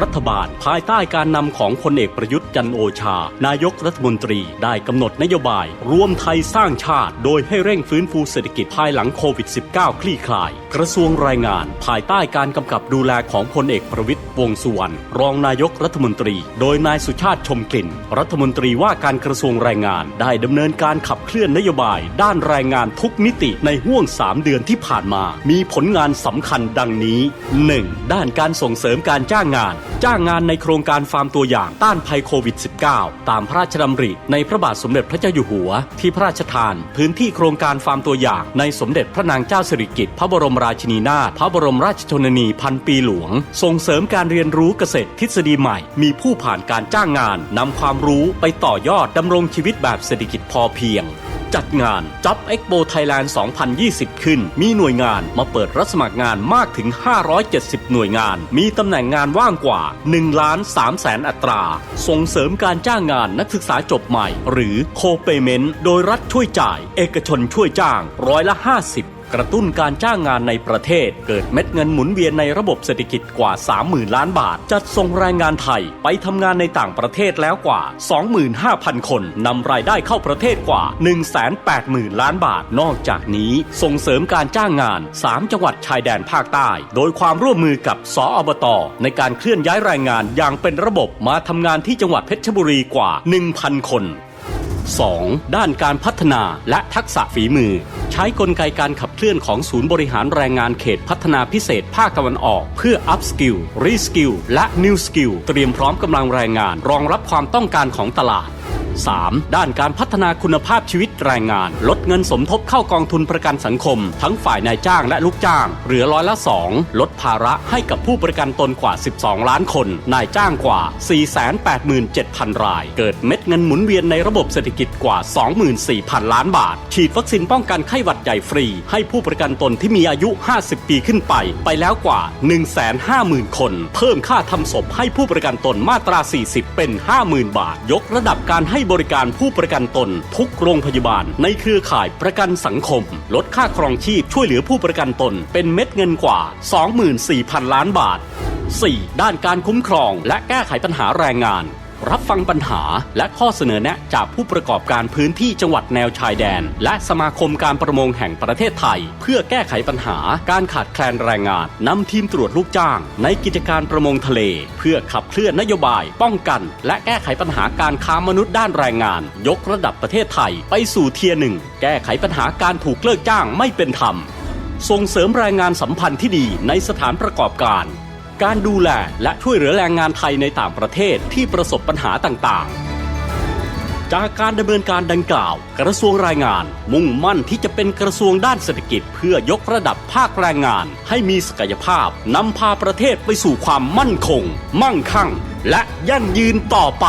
รัฐบาล ภายใต้การนำของพลเอกประยุทธ์จันโอชา นายกรัฐมนตรีได้กำหนดนโยบาย รวมไทยสร้างชาติ โดยให้เร่งฟื้นฟูเศรษฐกิจภายหลังโควิด -19 คลี่คลาย กระทรวงแรงงาน ภายใต้การกำกับดูแลของพลเอกประวิตยวงสุวรรณรองนายกรัฐมนตรี โดยนายสุชาติชมกลิ่น รัฐมนตรีว่าการกระทรวงแรงงาน ได้ดำเนินการขับเคลื่อนนโยบาย ด้านแรงงานทุกมิติในห่วง 3 เดือนที่ผ่านมา มีผลงานสำคัญดังนี้ 1. ด้านการส่งเสริมการจ้างงานจ้างงานในโครงการฟาร์มตัวอย่างต้านภัยโควิด -19 ตามพระราชดำริในพระบาทสมเด็จพระเจ้าอยู่หัว ที่พระราชทาน พื้นที่โครงการฟาร์มตัวอย่าง ในสมเด็จพระนางเจ้าสิริกิติ์พระบรมราชินีนาถพระบรมราชชนนีพันปีหลวง ส่งเสริมการเรียนรู้เกษตรทฤษฎีใหม่ มีผู้ผ่านการจ้างงานนำความรู้ไปต่อยอดดำรงชีวิตแบบเศรษฐกิจพอเพียง จัดงานจับเอ็กโปไทยแลนด์ 2020 ขึ้น มีหน่วยงานมาเปิดรับสมัครงานมากถึง 570 หน่วยงาน มีตำแหน่งงานว่างกว่า1ล้าน3แสนอัตรา ส่งเสริมการจ้างงานนักศึกษาจบใหม่ หรือโคเปเมนต์โดยรัฐช่วยจ่าย เอกชนช่วยจ้างร้อยละ 50 กระตุ้นการจ้างงานในประเทศ เกิดเม็ดเงินหมุนเวียนในระบบเศรษฐกิจกว่า 30,000 ล้านบาท จัดส่งแรงงานไทยไปทำงานในต่างประเทศแล้วกว่า 25,000 คนนำรายได้เข้าประเทศกว่า 180,000 ล้านบาท นอกจากนี้ส่งเสริมการจ้างงาน 3 จังหวัดชายแดนภาคใต้ โดยความร่วมมือกับสออบต ในการเคลื่อนย้ายแรงงานอย่างเป็นระบบมาทำงานที่จังหวัดเพชรบุรีกว่า 1,000 คน 2. ด้านการพัฒนาและทักษะฝีมือ ใช้กลไกการขับเคลื่อนของศูนย์บริหารแรงงานเขตพัฒนาพิเศษภาคตะวันออก เพื่ออัพสกิลรีสกิลและนิวสกิลเตรียมพร้อมกำลังแรงงาน รองรับความต้องการของตลาด 3. ด้านการพัฒนาคุณภาพชีวิตแรงงาน ลดเงินสมทบเข้ากองทุนประกันสังคม ทั้งฝ่ายนายจ้างและลูกจ้าง เหลือร้อยละ 2 ลดภาระให้กับผู้ประกันตนกว่า 12 ล้านคน นายจ้างกว่า 487,000 ราย เกิดเม็ดเงินหมุนเวียนในระบบเศรษฐกิจกว่า 24,000 ล้านบาท ฉีดวัคซีนป้องกันไข้หวัดใหญ่ฟรี ให้ผู้ประกันตนที่มีอายุ 50 ปีขึ้นไป ไปแล้วกว่า 150,000 คน เพิ่มค่าทำศพให้ผู้ประกันตนมาตรา 40 เป็น 50,000 บาท ยกระดับการให้บริการผู้ประกันตนทุกโรงพยาบาล ในเครือข่ายประกันสังคม ลดค่าครองชีพช่วยเหลือผู้ประกันตน เป็นเม็ดเงินกว่า 24,000 ล้านบาท 4. ด้านการคุ้มครองและแก้ไขปัญหาแรงงาน รับฟังปัญหาและข้อเสนอแนะจากผู้ประกอบการพื้นที่จังหวัดแนวชายแดน และสมาคมการประมงแห่งประเทศไทย เพื่อแก้ไขปัญหาการขาดแคลนแรงงานนำทีมตรวจลูกจ้าง ในกิจการประมงทะเล เพื่อขับเคลื่อนนโยบาย ป้องกัน และแก้ไขปัญหาการค้ามนุษย์ด้านแรงงาน ยกระดับประเทศไทย ไปสู่เทียร์หนึ่งแก้ไขปัญหาการถูกเลิกจ้างไม่เป็นธรรมส่งเสริมแรงงานสัมพันธ์ที่ดีในสถานประกอบการ การดูแลและช่วยเหลือแรงงานไทยในต่างประเทศที่ประสบปัญหาต่างๆจากการดำเนินการดังกล่าว กระทรวงแรงงาน มุ่งมั่นที่จะเป็นกระทรวงด้านเศรษฐกิจ เพื่อยกระดับภาคแรงงาน ให้มีศักยภาพนำพาประเทศไปสู่ความมั่นคง มั่งคั่ง และยั่งยืนต่อไป